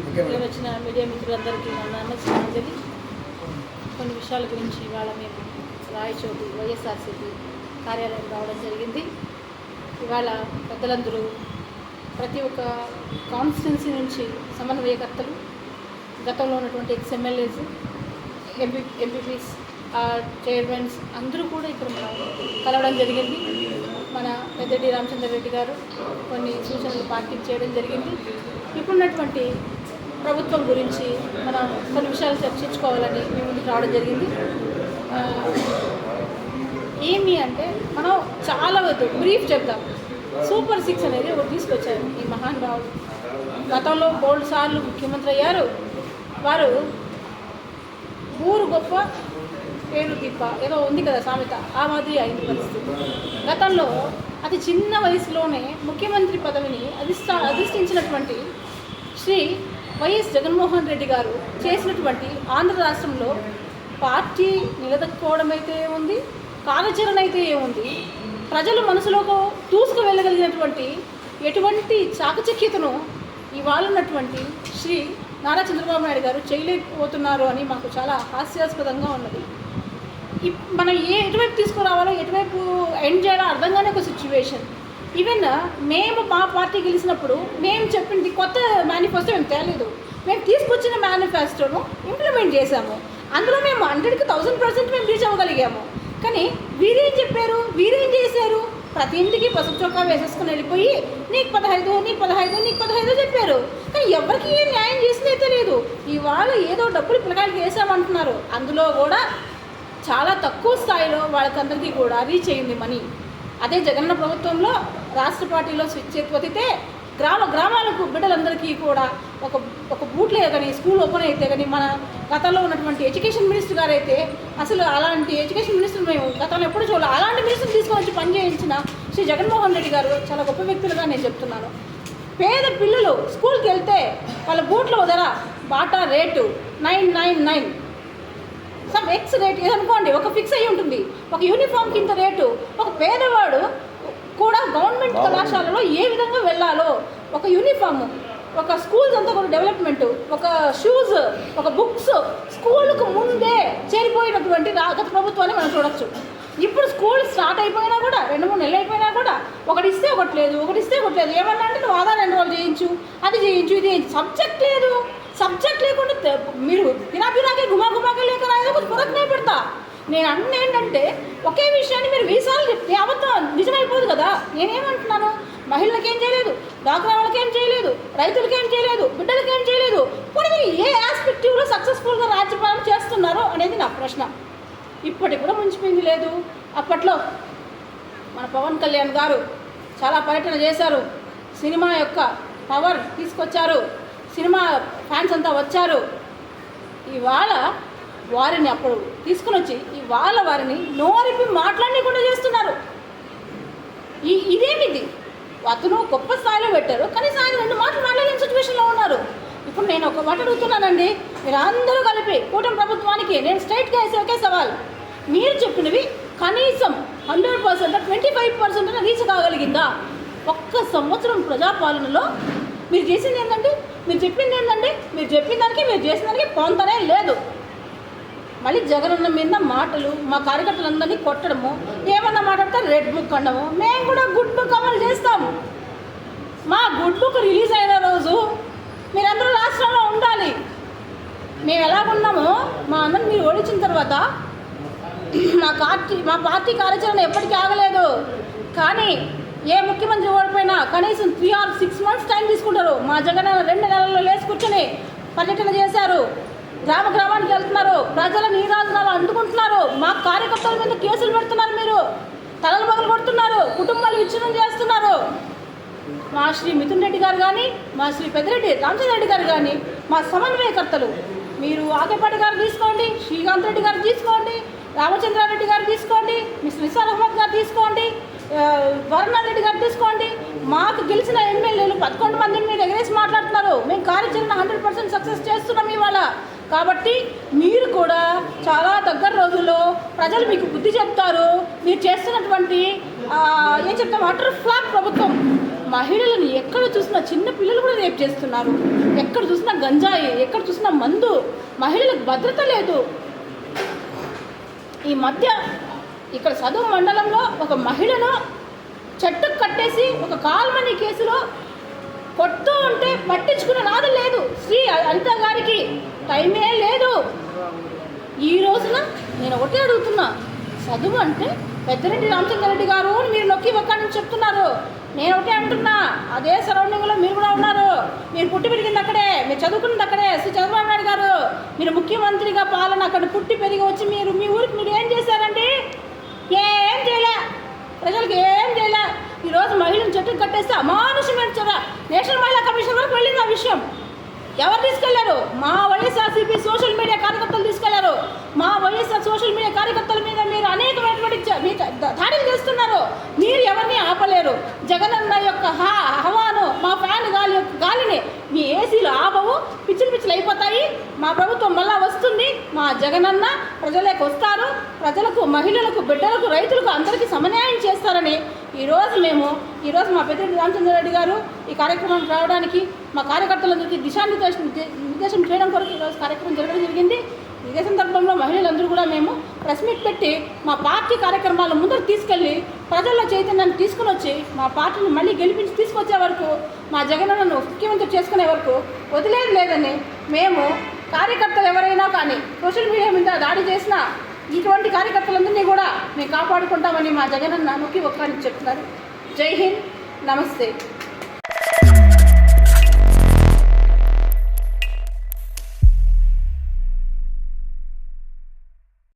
ఇక్కడ వచ్చిన మీడియా మిత్రులందరికీ నా నమస్కారాంజలి కొన్ని విషయాల గురించి ఇవాళ మేము రాయచోటి వైఎస్ఆర్సీపీ కార్యాలయం రావడం జరిగింది. ఇవాళ పెద్దలందరూ ప్రతి ఒక్క కాన్స్టిట్యున్సీ నుంచి సమన్వయకర్తలు గతంలో ఉన్నటువంటి ఎక్స్ ఎంపీ ఎంపీపీస్ చైర్మన్స్ అందరూ కూడా ఇక్కడ మనం కలవడం జరిగింది. మన పెద్దటి రామచంద్ర రెడ్డి గారు కొన్ని సూచనలు పార్టీకి చేయడం జరిగింది. ఇప్పుడున్నటువంటి ప్రభుత్వం గురించి మనం కొన్ని విషయాలు చర్చించుకోవాలని మీ ముందుకు రావడం జరిగింది. ఏమి అంటే మనం చాలా వద్దు బ్రీఫ్ చెప్దాం. సూపర్ సిక్స్ అనేది ఒకటి తీసుకొచ్చారు ఈ మహానుభావుడు గతంలో మూడు సార్లు ముఖ్యమంత్రి అయ్యారు. వారు ఊరు గొప్ప పేరు తిప్ప ఏదో ఉంది కదా సామెత ఆ మాదిరి అయింది పరిస్థితి. గతంలో అతి చిన్న వయసులోనే ముఖ్యమంత్రి పదవిని అధిష్ట అధిష్ఠించినటువంటి శ్రీ వైఎస్ జగన్మోహన్ రెడ్డి గారు చేసినటువంటి ఆంధ్ర రాష్ట్రంలో పార్టీ నిలదొక్కుకోవడం అయితే ఉంది కార్యాచరణ అయితే ఏముంది? ప్రజలు మనసులోకి దూసుకు వెళ్ళగలిగినటువంటి ఎటువంటి చాకచక్యతను ఇవాళ ఉన్నటువంటి శ్రీ నారా చంద్రబాబు నాయుడు గారు చేయలేకపోతున్నారు అని మాకు చాలా హాస్యాస్పదంగా ఉన్నది. ఇప్- మనం ఏ ఎటువైపు తీసుకురావాలో ఎటువైపు ఎండ్ చేయాలో అర్థం కాని ఒక సిచ్యువేషన్ ఈవెన్ uh, మేము మా పార్టీ గెలిచినప్పుడు మేము చెప్పింది కొత్త మేనిఫెస్టో మేము తేలేదు. మేము తీసుకొచ్చిన మేనిఫెస్టోను ఇంప్లిమెంట్ చేశాము. అందులో మేము హండ్రెడ్కి థౌసండ్ పర్సెంట్ మేము రీచ్ అవ్వగలిగాము. కానీ వీరేం చెప్పారు? వీరేం చేశారు? ప్రతి ఇంటికి పసుపు చొక్కా వేసేసుకుని వెళ్ళిపోయి నీకు పదహైదు నీకు పదహైదు నీకు పదహైదు చెప్పారు. కానీ ఎవరికి ఏం న్యాయం చేసిందే తెలియదు. ఇవాళ ఏదో డబ్బులు పిల్లకాయలకి వేసామంటున్నారు. అందులో కూడా చాలా తక్కువ స్థాయిలో వాళ్ళకందరికీ కూడా రీచ్ అయింది మనీ అదే జగన్న ప్రభుత్వంలో రాష్ట్ర పార్టీలో స్విచ్ ఎత్తితే గ్రామ గ్రామాలకు బిడ్డలందరికీ కూడా ఒక ఒక బూట్లే కానీ స్కూల్ ఓపెన్ అయితే కానీ మన గతంలో ఉన్నటువంటి ఎడ్యుకేషన్ మినిస్టర్ గారు అయితే అసలు అలాంటి ఎడ్యుకేషన్ మినిస్టర్ మేము గతంలో ఎప్పుడు చూడాలి. అలాంటి మినిస్టర్ తీసుకొని పనిచేయించిన శ్రీ జగన్మోహన్ రెడ్డి గారు చాలా గొప్ప వ్యక్తులుగా నేను చెప్తున్నాను. పేద పిల్లలు స్కూల్కి వెళ్తే వాళ్ళ బూట్ల ధర Bata rate nine nine nine some X rate ఏదనుకోండి ఒక ఫిక్స్ అయ్యి ఉంటుంది. ఒక యూనిఫామ్ కింద రేటు ఒక పేదవాడు కూడా గవర్నమెంట్ కళాశాలలో ఏ విధంగా వెళ్ళాలో ఒక యూనిఫామ్ ఒక స్కూల్స్ అంతా కూడా డెవలప్మెంట్ ఒక షూస్ ఒక బుక్స్ స్కూల్కు ముందే చేరిపోయినటువంటి గత ప్రభుత్వాన్ని మనం చూడొచ్చు. ఇప్పుడు స్కూల్ స్టార్ట్ అయిపోయినా కూడా రెండు మూడు నెలలు అయిపోయినా కూడా ఒకటి ఇస్తే ఒకటి లేదు ఒకటి ఇస్తే ఒకటి లేదు. ఏమన్నా అంటే నువ్వు ఆధార్ ఎన్రోల్ చేయించు అది చేయించు ఇది చేయించు. సబ్జెక్ట్ లేదు. సబ్జెక్ట్ లేకుండా మీరు పినా గుమా గుమాకే లేక రాయదో కొంచెం పురకనే పెడతా. నేను అన్న ఏంటంటే ఒకే విషయాన్ని మీరు వీసార్లు చెప్తే అబద్ధం నిజమైపోదు కదా. నేనేమంటున్నాను? మహిళలకు ఏం చేయలేదు డాక్రా వాళ్ళకి ఏం చేయలేదు రైతులకి ఏం చేయలేదు బిడ్డలకి ఏం చేయలేదు. పోనీ మీరు ఏ ఆస్పెక్టివ్లో సక్సెస్ఫుల్గా రాజ్యపాలన చేస్తున్నారో అనేది నా ప్రశ్న. ఇప్పటికి కూడా ముంచిపోయింది లేదు. అప్పట్లో మన పవన్ కళ్యాణ్ గారు చాలా పర్యటన చేశారు. సినిమా యొక్క పవర్ తీసుకొచ్చారు. సినిమా ఫ్యాన్స్ అంతా వచ్చారు. ఇవాళ వారిని అప్పుడు తీసుకుని వచ్చి ఇవాళ వారిని నోరిపి మాట్లాడకుండా చేస్తున్నారు. ఈ ఇదేమిది? అతను గొప్ప స్థాయిలో పెట్టారు. కనీసం ఆయన రెండు మాటలు మాట్లాడలేని సిచ్యువేషన్లో ఉన్నారు. ఇప్పుడు నేను ఒక మాట అడుగుతున్నానండి. మీరు అందరూ కలిపి కూటమి ప్రభుత్వానికి నేను స్ట్రైట్గా వేసే ఒకే సవాల్. మీరు చెప్పినవి కనీసం hundred percent twenty five percent reach కాగలిగిందా? ఒక్క సంవత్సరం ప్రజాపాలనలో మీరు చేసింది ఏంటంటే మీరు చెప్పింది ఏంటంటే మీరు చెప్పిన దానికి మీరు చేసిన దానికి పొంతనే లేదు. మళ్ళీ జగనన్న మీద మాటలు మా కార్యకర్తలందరినీ కొట్టడము ఏమన్నా మాట్లాడితే రెడ్ బుక్ అనడము మేము కూడా గుడ్ బుక్ అమలు చేస్తాము. మా గుడ్ బుక్ రిలీజ్ అయిన రోజు మీరందరూ రాష్ట్రంలో ఉండాలి. మేము ఎలా ఉన్నామో మా అందరిని మీరు ఓడించిన తర్వాత మా పార్టీ మా పార్టీ కార్యాచరణ ఎప్పటికీ ఆగలేదు. కానీ ఏ ముఖ్యమంత్రి ఓడిపోయినా కనీసం three or six months time తీసుకుంటారు. మా జగన్ రెండు నెలల్లో లేచి కూర్చొని పర్యటన చేశారు. గ్రామ గ్రామానికి వెళ్తున్నారు. ప్రజల నీరాజనాలు అందుకుంటున్నారు మా కార్యకర్తల మీద కేసులు పెడుతున్నారు మీరు. తలలు పగలు కొడుతున్నారు. కుటుంబాలు విచ్ఛిన్నం చేస్తున్నారు. మా శ్రీ మిథున్ రెడ్డి గారు కానీ మా శ్రీ పెద్దిరెడ్డి రామచంద్ర రెడ్డి గారు కానీ మా సమన్వయకర్తలు మీరు ఆకేపాటి గారు తీసుకోండి శ్రీకాంత్ రెడ్డి గారు తీసుకోండి రామచంద్రారెడ్డి గారు తీసుకోండి మిస్ నిసార్ అహ్మద్ గారు తీసుకోండి ఆ, రెడ్డి గారు తీసుకోండి. మాకు గెలిచిన ఎమ్మెల్యేలు పదకొండు మందిని మీరు ఎగరేసి మాట్లాడుతున్నారు. మేము కార్యాచరణ హండ్రెడ్ పర్సెంట్ సక్సెస్ చేస్తున్నాం ఇవాళ. కాబట్టి మీరు కూడా చాలా దగ్గర రోజుల్లో ప్రజలు మీకు బుద్ధి చెప్తారు. మీరు చేస్తున్నటువంటి ఏం చెప్తాం అటర్ ఫ్లాప్ ప్రభుత్వం. మహిళలను ఎక్కడ చూసినా చిన్న పిల్లలు కూడా రేపు చేస్తున్నారు. ఎక్కడ చూసినా గంజాయి ఎక్కడ చూసినా మందు. మహిళలకు భద్రత లేదు. ఈ మధ్య ఇక్కడ చదువు మండలంలో ఒక మహిళను చెట్టుకు కట్టేసి ఒక కాల్మని కేసులో కొట్టు ఉంటే పట్టించుకున్న నాదు లేదు. శ్రీ అనిత గారికి టైమే లేదు. ఈ రోజున నేను ఒకటే అడుగుతున్నా. చదువు అంటే పెద్దరెడ్డి రామచంద్రారెడ్డి గారు అని మీరు నొక్కి ఒక్కడిని చెప్తున్నారు. నేను ఒకటే అంటున్నా. అదే సరౌండింగ్లో మీరు కూడా ఉన్నారు. మీరు పుట్టి పెరిగింది అక్కడే. మీరు చదువుకున్నది అక్కడే. శ్రీ చంద్రబాబు నాయుడు గారు మీరు ముఖ్యమంత్రిగా పాలన అక్కడ పుట్టి పెరిగి వచ్చి మీరు మీ ఊరికి మీరు ఏం ఏం చేయలే? ప్రజలకు ఏం చేయలే? ఈరోజు మహిళను చెట్టు కట్టేస్తే అమానుషమైన చర్య నేషనల్ మహిళా కమిషన్ వరకు వెళ్ళింది ఆ విషయం. ఎవరు తీసుకెళ్ళారు? మా వైఎస్ఆర్సీపీ సోషల్ మీడియా కార్యకర్తలు తీసుకెళ్ళారు. మా వైఎస్ఆర్ సోషల్ మీడియా కార్యకర్తల మీద మీరు అనేకమైనటువంటి మీ దాడులు చేస్తున్నారు. మీరు ఎవరిని ఆపలేరు? జగనన్న యొక్క హా హవాను మా ఫ్యాన్ గాలి గాలిని మీ ఏసీలు ఆపవు. పిచ్చిలు పిచ్చిలు అయిపోతాయి. మా ప్రభుత్వం మళ్ళా వస్తుంది. మా జగనన్న ప్రజలకు వస్తారు ప్రజలకు మహిళలకు బిడ్డలకు రైతులకు అందరికీ సమన్యాయం చేస్తారని ఈరోజు మేము ఈరోజు మా పెద్ద రామచంద్రారెడ్డి గారు ఈ కార్యక్రమం రావడానికి మా కార్యకర్తలందరికీ దిశానిర్దేశం నిర్దేశం చేయడం కొరకు ఈరోజు కార్యక్రమం జరగడం జరిగింది. ఇదే సందర్భంలో మహిళలందరూ కూడా మేము ప్రెస్ మీట్ పెట్టి మా పార్టీ కార్యక్రమాలు ముందుకు తీసుకెళ్ళి ప్రజల్లో చైతన్యాన్ని తీసుకుని వచ్చి మా పార్టీని మళ్ళీ గెలిపించి తీసుకొచ్చే వరకు మా జగనన్నను ముఖ్యమంత్రి చేసుకునే వరకు వదిలేదు లేదని మేము కార్యకర్తలు ఎవరైనా కానీ సోషల్ మీడియా మీద దాడి చేసినా ఇటువంటి కార్యకర్తలందరినీ కూడా మేము కాపాడుకుంటామని మా జగనన్న నొక్కి ఒక్కని చెప్తున్నారు. జై హింద్. నమస్తే.